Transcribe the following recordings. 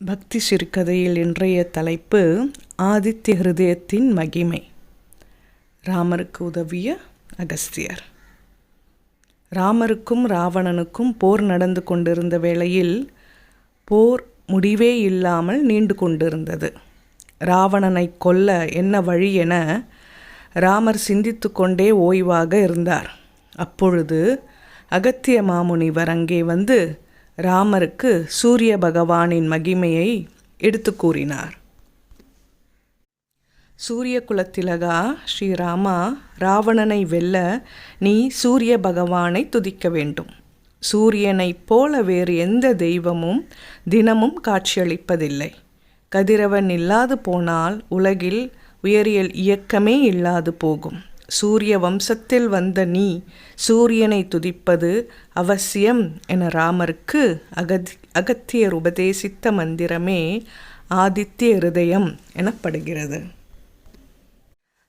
பக்தி சிறுகதையில் இன்றைய தலைப்பு ஆதித்ய ஹிருதயத்தின் மகிமை. ராமருக்கு உதவிய அகஸ்தியர். ராமருக்கும் ராவணனுக்கும் போர் நடந்து கொண்டிருந்த வேளையில் போர் முடிவே இல்லாமல் நீண்டு கொண்டிருந்தது. ராவணனை கொல்ல என்ன வழி என ராமர் சிந்தித்து கொண்டே ஓய்வாக இருந்தார். அப்பொழுது அகத்திய மாமுனிவர் அங்கே வந்து ராமருக்கு சூரிய பகவானின் மகிமையை எடுத்து கூறினார். சூரிய குலத்திலகா ஸ்ரீராமா ராவணனை வெல்ல நீ சூரிய பகவானை துதிக்க வேண்டும். சூரியனைப் போல வேறு எந்த தெய்வமும் தினமும் காட்சியளிப்பதில்லை. கதிரவன் இல்லாது போனால் உலகில் உயரியல் இயக்கமே இல்லாது போகும். சூரிய வம்சத்தில் வந்த நீ சூரியனை துதிப்பது அவசியம் என ராமருக்கு அகத் அகத்தியர் உபதேசித்த மந்திரமே ஆதித்ய ஹிருதயம் எனப்படுகிறது.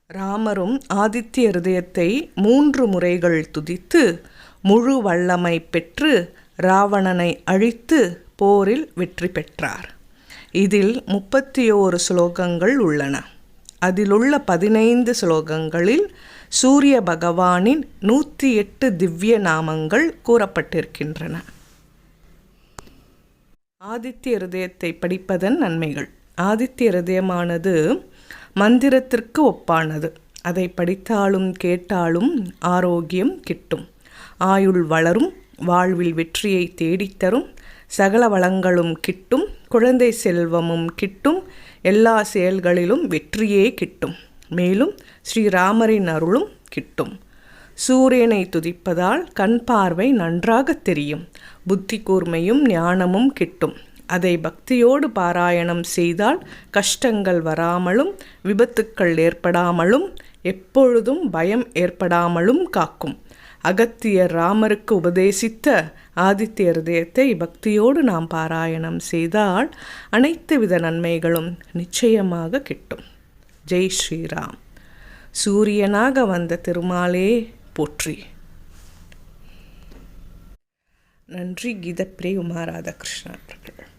ராமரும் ஆதித்ய ஹிருதயத்தை மூன்று முறைகள் துதித்து முழு வல்லமை பெற்று ராவணனை அழித்து போரில் வெற்றி பெற்றார். இதில் முப்பத்தி ஓரு ஸ்லோகங்கள் உள்ளன. அதிலுள்ள பதினைந்து ஸ்லோகங்களில் சூரிய பகவானின் நூற்றி எட்டு திவ்ய நாமங்கள் கூறப்பட்டிருக்கின்றன. ஆதித்ய ஹிருதயத்தை படிப்பதன் நன்மைகள். ஆதித்ய ஹிருதயமானது மந்திரத்திற்கு ஒப்பானது. அதை படித்தாலும் கேட்டாலும் ஆரோக்கியம் கிட்டும். ஆயுள் வளரும் வாழ்வில் வெற்றியை தேடித்தரும் சகல வளங்களும் கிட்டும் குழந்தை செல்வமும் கிட்டும் எல்லா செயல்களிலும் வெற்றியே கிட்டும். மேலும் ஸ்ரீராமரின் அருளும் கிட்டும். சூரியனை துதிப்பதால் கண் பார்வை நன்றாக தெரியும். புத்தி கூர்மையும் ஞானமும் கிட்டும். அதை பக்தியோடு பாராயணம் செய்தால் கஷ்டங்கள் வராமலும் விபத்துக்கள் ஏற்படாமலும் எப்பொழுதும் பயம் ஏற்படாமலும் காக்கும். அகத்தியர் ராமருக்கு உபதேசித்த ஆதித்ய ஹிருதயத்தை பக்தியோடு நாம் பாராயணம் செய்தால் அனைத்து வித நன்மைகளும் நிச்சயமாக கிட்டும். ஜெய் ஸ்ரீராம். சூரியனாக வந்த திருமாலே போற்றி. நன்றி கீதப்பிரே உமாராதகிருஷ்ணன் அவர்கள்.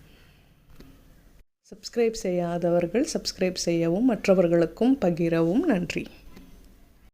சப்ஸ்கிரைப் செய்யாதவர்கள் சப்ஸ்கிரைப் செய்யவும் மற்றவர்களுக்கும் பகிரவும் நன்றி.